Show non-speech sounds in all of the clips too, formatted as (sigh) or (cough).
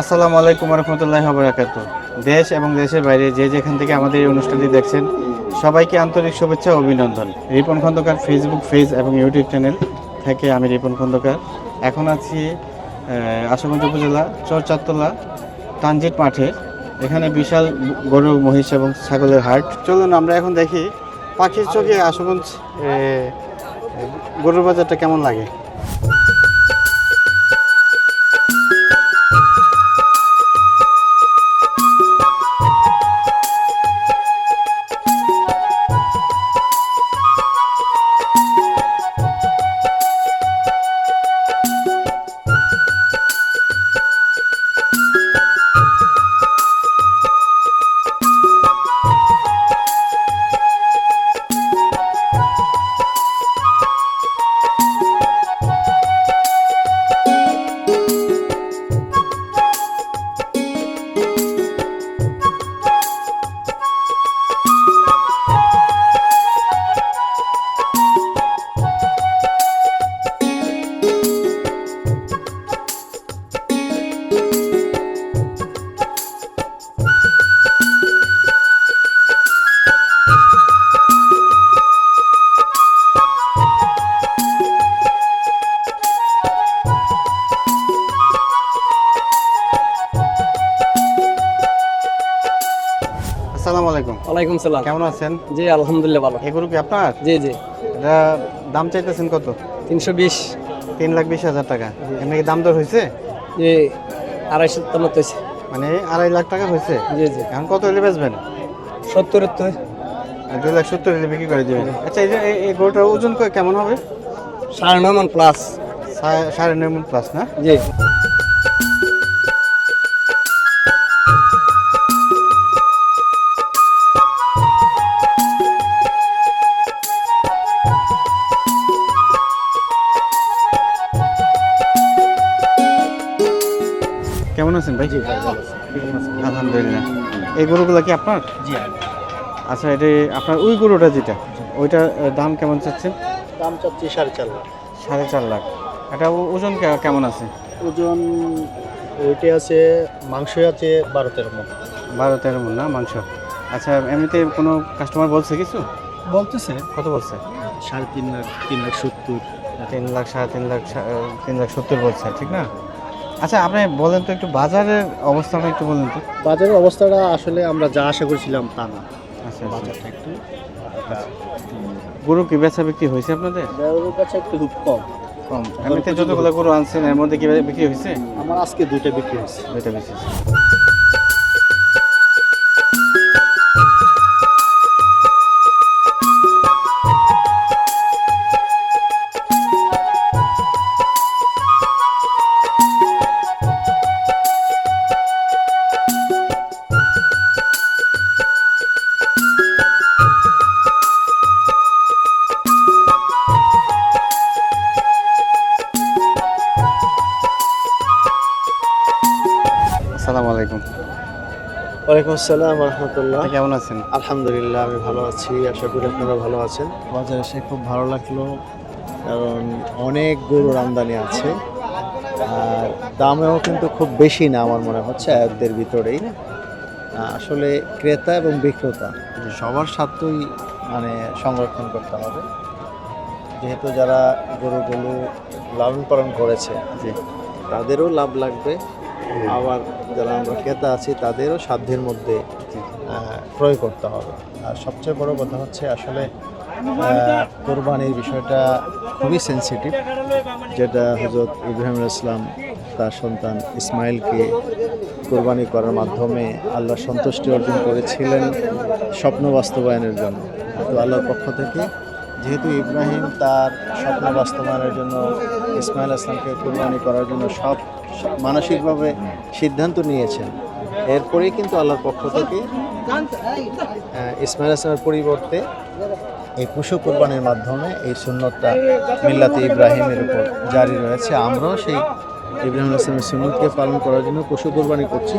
আসসালামু আলাইকুম রহমতুল্লাহ বরাকাত দেশ এবং দেশের বাইরে যে যেখান থেকে আমাদের এই অনুষ্ঠানটি দেখছেন, সবাইকে আন্তরিক শুভেচ্ছা অভিনন্দন। রিপন খন্দকার ফেসবুক পেজ এবং ইউটিউব চ্যানেল থেকে আমি রিপন খন্দকার। এখন আছি আশুগঞ্জ উপজেলা চরচাতলা ট্রানজিট মাঠে। এখানে বিশাল গরু, মহিষ এবং ছাগলের হাট। চলুন আমরা এখন দেখি পাখির চোখে আশুগঞ্জ গরুর বাজারটা কেমন লাগে? ওয়ালাইকুম সালাম। কেমন আছেন? জি আলহামদুলিল্লাহ ভালো। এই গরু কি আপনার? জি জি। এটা দাম চাইতেছেন কত? তিনশো বিশ। তিন লাখ বিশ হাজার টাকা। এমনি কি দাম দর হয়েছে জি আড়াইশো মতো হয়েছে মানে আড়াই লাখ টাকা হয়েছে জি জি। এখন কত হলে বেচবেন? সত্তর তো দুই লাখ সত্তর হলে বিক্রি করে দেবেন। আচ্ছা এই যে এই- গরুটার ওজন কেমন হবে? সাড়ে নয় মন প্লাস সাড়ে নয় মণ প্লাস না? জি। এই গরুগুলো কি আপনার? জি। আচ্ছা এটা আপনার ওই গরুটা যেটা ওইটার আহ, দাম কেমন চাচ্ছেন? দাম চাচ্ছি সাড়ে চার লাখ। সাড়ে চার লাখ। এটা ওজন কেমন আছে? ওজন ওইটি আছে মাংস আছে বারো তেরো মন। বারো তেরো মন না মাংস। আচ্ছা এমনিতে কোনো কাস্টমার বলছে কিছু? বলতেছে। কত বলছে? সাড়ে তিন লাখ তিন লাখ সত্তর। তিন লাখ সাড়ে তিন লাখ তিন লাখ সত্তর বলছে ঠিক না? আচ্ছা আপনি বলেন তো একটু বাজারের অবস্থাটা একটু বলেন তো। বাজারের অবস্থাটা আসলে আমরা যা আশা করেছিলাম তা না। আচ্ছা আচ্ছা। বাজারটা একটু গরু কি বেচা বিক্রি হয়েছে আপনাদের? গরু কাছে একটু খুব কম। কম। এমনিতে যতগুলো গরু আনছেন এর মধ্যে কি বিক্রি হয়েছে? আমার আজকে দুইটা বিক্রি হয়েছে। দুইটা বিক্রি আসসালামু ওয়ালাইকুম আসসালাম রহমতুল্লাহ কেমন আছেন? আলহামদুলিল্লাহ আমি ভালো আছি। আশা করি আপনারা ভালো আছেন। বাজারে এসে খুব ভালো লাগল কারণ অনেক গরুর আমদানি আছে। আর দামেও কিন্তু খুব বেশি না আমার মনে হচ্ছে আয়তদের ভিতরেই। আসলে ক্রেতা এবং বিক্রেতা সবার স্বার্থই মানে সংরক্ষণ করতে হবে। যেহেতু যারা গরুগুলো লালন পালন করেছে তাদেরও লাভ লাগবে। আবার যারা আমরা ক্রেতা আছি, তাদেরও সাধ্যের মধ্যে ক্রয় করতে হবে। আর সবচেয়ে বড় কথা হচ্ছে আসলে কোরবানির বিষয়টা খুবই সেন্সিটিভ যেটা হজরত ইব্রাহিম ইসলাম তার সন্তান ইসমাইলকে কোরবানি করার মাধ্যমে আল্লাহ সন্তুষ্টি অর্জন করেছিলেন স্বপ্ন বাস্তবায়নের জন্য। তো আল্লাহর পক্ষ থেকে যেহেতু ইব্রাহিম তার স্বপ্ন বাস্তবায়নের জন্য ইসমাইল আসলামকে কোরবানি করার জন্য সব মানসিকভাবে সিদ্ধান্ত নিয়েছেন। এরপরেই কিন্তু আল্লাহর পক্ষ থেকে ইসমাইল আসলামের পরিবর্তে এই পশু কোরবানির মাধ্যমে এই সুন্নতটা মিল্লাতে ইব্রাহিমের উপর জারি রয়েছে। আমরাও সেই ইব্রাহিম আসলামের সুন্নতকে পালন করার জন্য পশু কোরবানি করছি।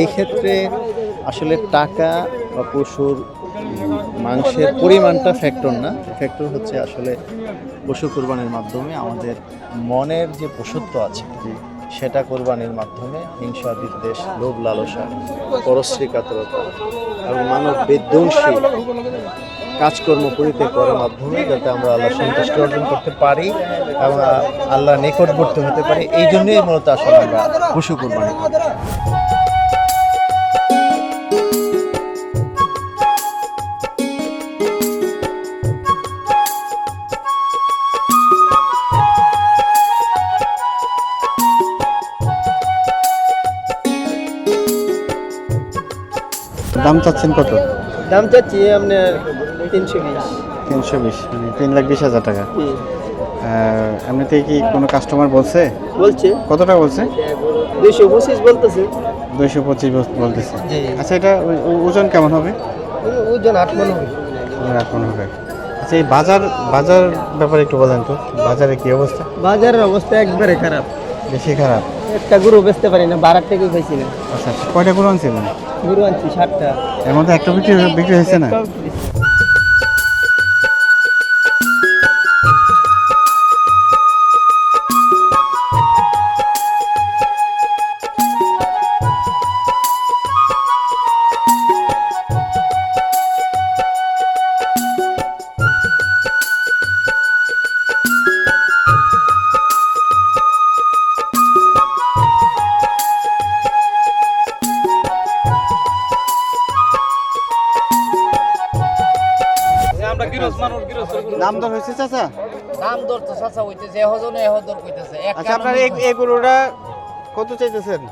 এই ক্ষেত্রে আসলে টাকা বা পশুর মাংসের পরিমাণটা ফ্যাক্টর না। ফ্যাক্টর হচ্ছে আসলে পশু কোরবানির মাধ্যমে আমাদের মনের যে পশুত্ব আছে সেটা কোরবানির মাধ্যমে হিংসা, বিদ্বেষ, লোভ, লালসা পরশ্রী কাতরতা এবং মানব বিধ্বংসী কাজকর্ম পরিত্যাগ করার মাধ্যমে যাতে আমরা আল্লাহ সন্তুষ্টি অর্জন করতে পারি এবং আল্লাহ নিকটবর্তী হতে পারি এই জন্যই মূলত আসলে আমরা পশু কোরবানি করি। চাচ্ছেন কত? দাম চাচ্ছি আপনার তিনশো বিশ। তিনশো বিশ মানে তিন লাখ বিশ হাজার টাকা। এমনিতে কি কোনো কাস্টমার বলছে? বলছে। কত টাকা বলছে? দুইশো পঁচিশ বলতেছে। দুইশো পঁচিশ বলতেছে। আচ্ছা এটা ওজন কেমন হবে? ওজন আট মন হবে। এখন হবে। আচ্ছা এই বাজার বাজার ব্যাপারে একটু বলেন তো। বাজারে কি অবস্থা? বাজারের অবস্থা একবারে খারাপ। বেশি খারাপ? একটা গরু বেচতে পারি না বারার থেকে খাইছি না। আচ্ছা আচ্ছা কয়টা গরু আনছিলেন? গরু আনছি ষাটটা এর মধ্যে একটা বিক্রি বিক্রি হয়েছে না? দাম দর হয়েছে চাচা? দাম দর তো চাচা হইতেছে এহজনে এহদর কইতেছে। আচ্ছা আপনার আমি এই গরুটা কত চাইতেছেন?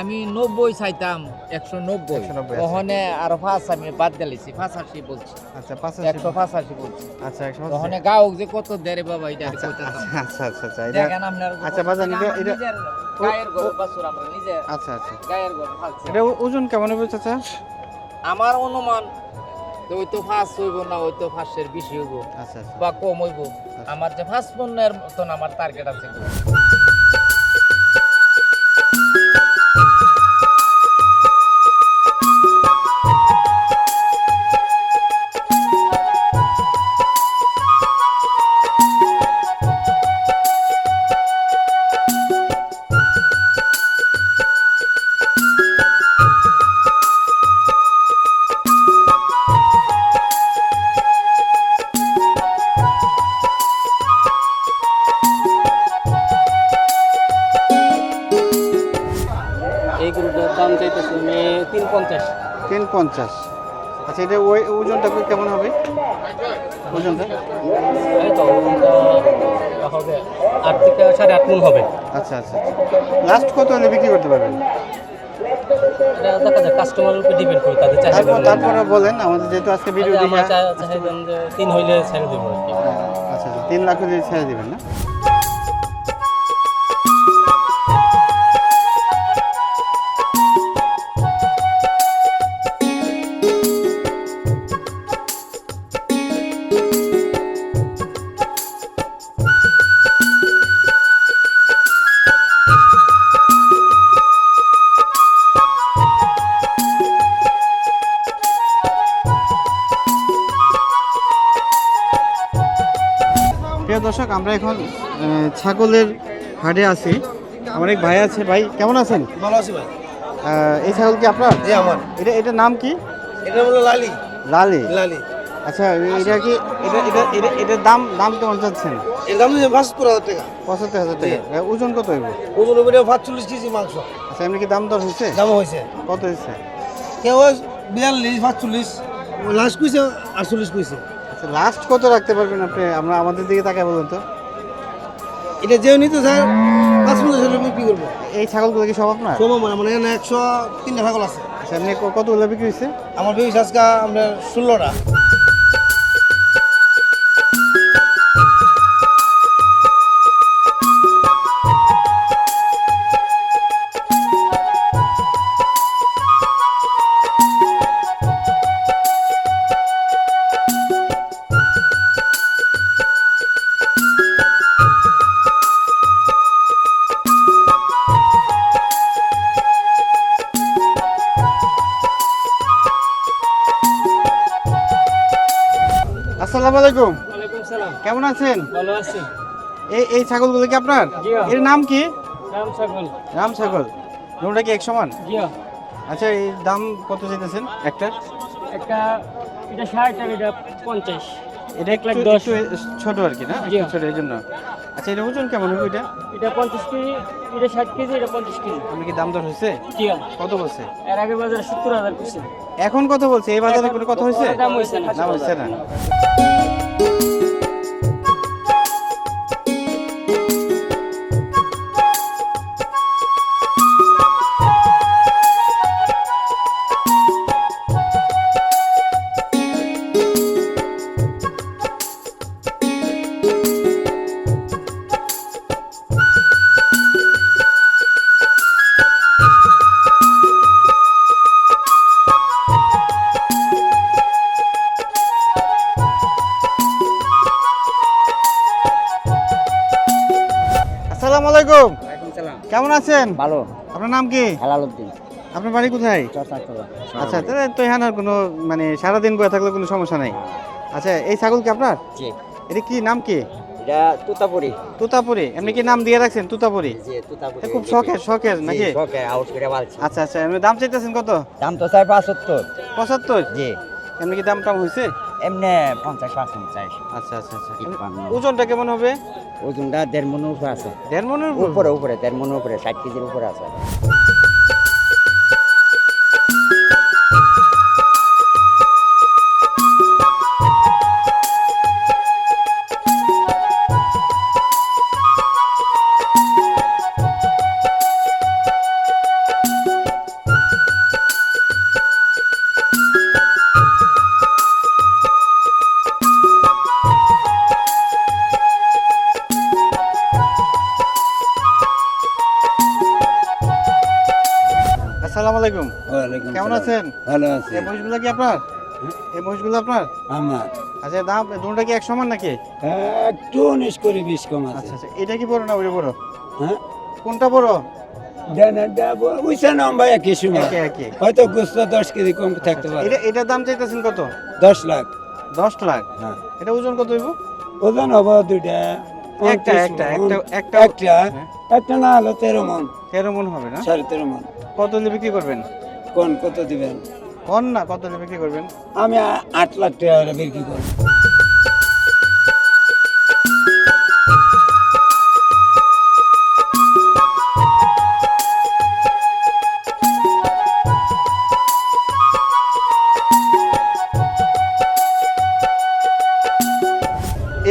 আমি নব্বই চাইতাম একশো নব্বই। 190 ওখানে আর পাঁচ আমি বাদ দিয়েছি পাঁচাশি বলছি। আচ্ছা পাঁচ একশো পাঁচাশি বলছি। আচ্ছা একশো ওখানে গাওক যে কত দেরে বাবা এটা আচ্ছা আচ্ছা আচ্ছা আচ্ছা আচ্ছা দেখেন আপনার আচ্ছা, এটা- আচ্ছা আচ্ছা। গায়ের গরু এটা ওজন কেমন হবে চাচা? আমার অনুমান যে ওই তো ফার্স্ট হইব না ওই তো ফার্স্টের বেশি হইব আচ্ছা আচ্ছা। বা কম হইব। আমার যে ফার্স্ট পণ্যের মতন আমার টার্গেট আছে। পঞ্চাশ। আচ্ছা এটা ওই ওজনটা কেমন হবে? ওজনটা? হবে আট থেকে সাড়ে আট মন হবে আচ্ছা আচ্ছা। লাস্ট কত হলে বিক্রি করতে পারবেন? এটা দেখা যায় কাস্টমারের উপর ডিপেন্ড করে তাদের চাহিদা তারপরে বলেন আমাদের যেহেতু আজকে ভিডিও আচ্ছা, আমার চাহিদা তিন হইলে ছেড়ে দেবো আচ্ছা আচ্ছা তিন লাখ ছেড়ে দিবেন না? আমরা এখন ছাগলের হাটে আছি। আমার এক ভাই আছে। ভাই কেমন আছেন? ভালো আছি ভাই। এই ছাগল কি আপনার? জি আমার। এটা এটার নাম কি? এটা হলো লালি। লালি? লালি। আচ্ছা এটা কি এটা এটা এটা এটার দাম দাম কেমন চাচ্ছেন? এর দাম হচ্ছে বাহাত্তর হাজার টাকা। পঁচাত্তর হাজার টাকা। ওজন কত হইব ওজন উপরে পাঁচচল্লিশ কেজি মাংস। আচ্ছা এমনি কি দাম দর হয়েছে? দাম হয়েছে। কত হয়েছে? কেউ বিয়াল্লিশ পাঁচচল্লিশ লাস্ট কুইছে আটচল্লিশ কুইছে। আচ্ছা লাস্ট কত রাখতে পারবেন আপনি? আমরা আমাদের দিকে তাকায় বলুন তো। এটা যেও নিতে স্যার পাঁচ পঞ্চাশ হলে বিক্রি করব। এই ছাগলগুলো কি সব আপনার? সব আমার মানে একশো তিনটা ছাগল আছে। আচ্ছা আপনি কতগুলো বিক্রি হয়েছে? আমার বেবি আজকে আমরা ষোলোটা। আসসালামু আলাইকুম। ওয়ালাইকুম সালাম। কেমন আছেন? ভালো আছি। এই এই ছাগলগুলো কি আপনার? এর নাম কি? রাম ছাগল। রাম ছাগল। দুটা কি এক সমান জি। আচ্ছা এই দাম কত চাইতেছেন? একটা। একটা এটা ষাট আর এটা পঞ্চাশ। এটা এক লাখ দশ। ছোট আর কি না? ছোট এই জন্য। আচ্ছা এটা ওজন কেমন হবে এটা এটা পঞ্চাশ কেজি এটা ষাট কেজি এটা পঞ্চাশ কেজি। আমি কি দাম দর হয়েছে? কত বলছে? এর আগে বাজারে সত্তর হাজার এখন কত বলছে? এই বাজারে কোনো কথা হয়েছে? দাম হয়েছে না। দাম হয়েছে না। কেমন আছেন? ভালো। আপনার নাম কি? হালাল উদ্দিন আপনার বাড়ি কোথায়? আচ্ছা তাহলে তো এখানে কোনো মানে সারাদিন বয়ে থাকলে কোনো সমস্যা নাই। আচ্ছা এই ছাগল কি আপনার? জি। এটা কি নাম কি? এটা তুতাপুরি। তুতাপুরি। এমনি কি নাম দিয়ে রাখছেন তুতাপুরি? জি তুতাপুরি। খুব শখের শখের নাকি? আচ্ছা আচ্ছা এমনি দাম চাইতেছেন কত? দাম তো চাই পাঁচাত্তর। পঁচাত্তর? জি। এমনি কি দাম টাম হয়েছে? এমনি পঞ্চাশ চাই। আচ্ছা আচ্ছা আচ্ছা। ওজনটা কেমন হবে? ওজনটা দেড় মনের উপরে আছে। দেড় মনের উপরে উপরে দেড় মনের উপরে ষাট কেজির উপরে আছে। আছেন? ভালো আছে। এই মহিষগুলো কি আপনার? এই মহিষগুলো আপনার? আমার। আচ্ছা দাম দুটোটা কি এক সমান নাকি? একটু উনিশ করে বিশ কম আছে। আচ্ছা আচ্ছা এটা কি বড় না ওটা বড়? হ্যাঁ? কোনটা বড়? হয়তো গুস্ত দশ কেজি কম থাকতে পারে। এটা এটার দাম চাইতেছেন কত? দশ লাখ। দশ লাখ? হ্যাঁ। এটা ওজন কত হইব? ওজন হব দুইটা একটা একটা একটা একটা একটা হ্যাঁ। একটা না হলো তেরো মন। তেরো মন হবে না? সাড়ে তেরো মন। কত বিক্রি করবেন? কোন কত দিবেন? কোন না কত হলে কি করবেন? আমি আট লাখ টাকা বিক্রি করব।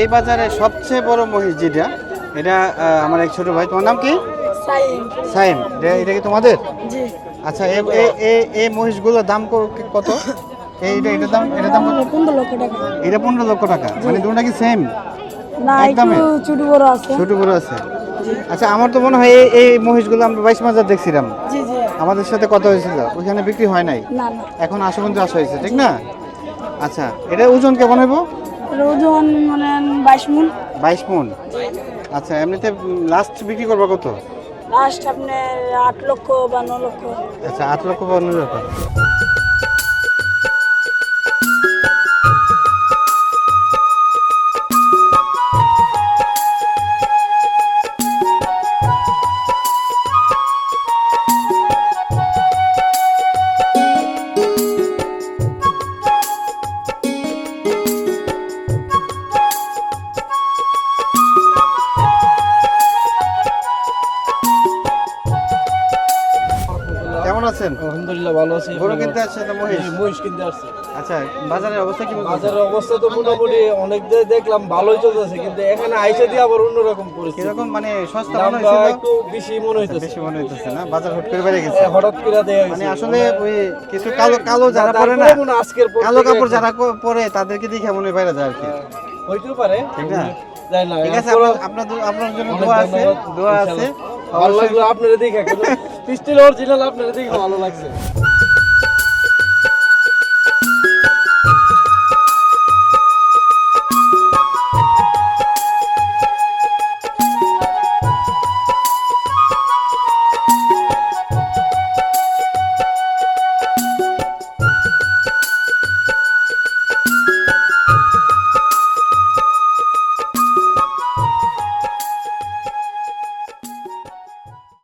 এই বাজারে সবচেয়ে বড় মহিষ যেটা এটা আমার এক ছোট ভাই তোমার নাম কি? সাইম। সাইম। এটা কি তোমাদের? আচ্ছা এই এই- এই মহিষগুলোর দাম কত? এইটা এটার দাম এটার দাম কত? পনেরো লক্ষ টাকা। এটা পনেরো লক্ষ টাকা। মানে দুটা কি সেম না একদমই? একটু ছোট বড় আছে। ছোট বড় আছে। আচ্ছা আমার তো মনে হয় এই এই মহিষগুলো আমরা বাইশ মাজার দেখছিলাম। জি জি। আমাদের সাথে কথা হয়েছিল ওইখানে বিক্রি হয় নাই। না না। এখন আশুগঞ্জ আসা হয়েছে ঠিক না? আচ্ছা এটা ওজন কেমন হইব? ওজন মানে বাইশ মন। বাইশ মন। আচ্ছা এমনিতে লাস্ট বিক্রি করব কত? লাস্ট আপনার আট লক্ষ বা ন লক্ষ। আচ্ছা আট লক্ষ বা ন লক্ষ। গরু কিনতে আসছে তো মহিষ? মহিষ কিনতে আসছি। আচ্ছা বাজারের অবস্থা কি? বাজারের অবস্থা তো মোটামুটি অনেক দেখলাম ভালোই চলতেছে কিন্তু এখানে আইসা দিয়ে আবার অন্যরকম পরিস্থিতি। কীরকম মানে সস্তা মনে হয়েছিল? একটু বেশি মনে হইতেছে। বেশি মনে হইতেছে না বাজার হুট করে বেড়ে গেছে। হঠাৎ করে দেয়া মানে আসলে ওই কিছু কালো কালো যারা পরে না হয় আজকের কালো কাপড় যারা পরে তাদেরকে দেখে মনে হয় বাইরে যায় আর কি। হইতেও পারে ঠিক না? ঠিক আছে আপনার- জন্য দোয়া আছে দোয়া আছে। ভালো লাগল আপনারা দেখে (laughs) স্টিল অরিজিনাল আপনারা দেখে ভালো লাগছে।